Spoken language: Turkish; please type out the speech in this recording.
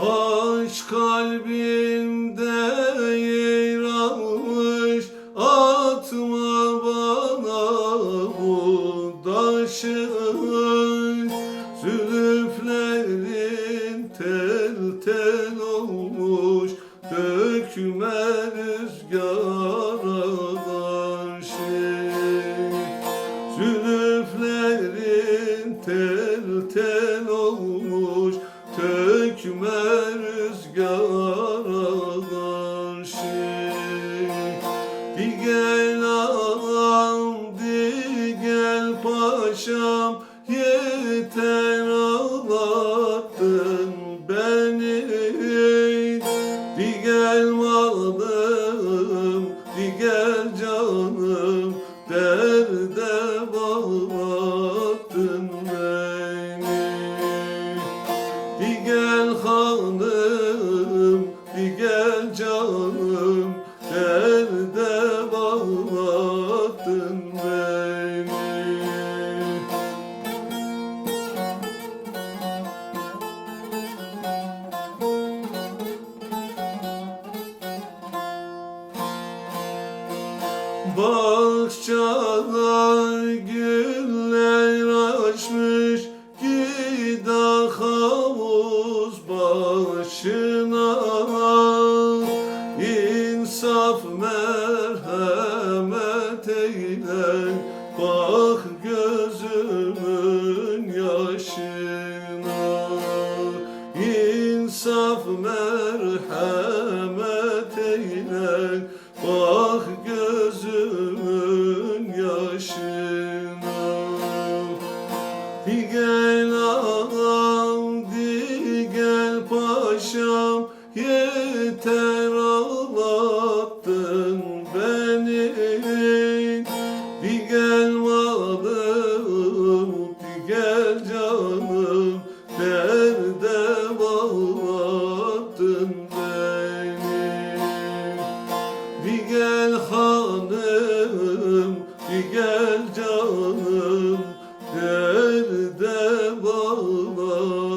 Aşk kalbimde yer almış Atma bana bu taşı Zülüflerin tel tel olmuş Dökme rüzgara Di gel ağam, di gel paşam Yeter ağlattın beni. Di gel malım, bağlattın beni. Bahçada güller açmış Gida havuz başına. İnsaf merhamet İnsaf merhamet eyle. Bak gözümün yaşına. Gel gel canım Derde bağlattın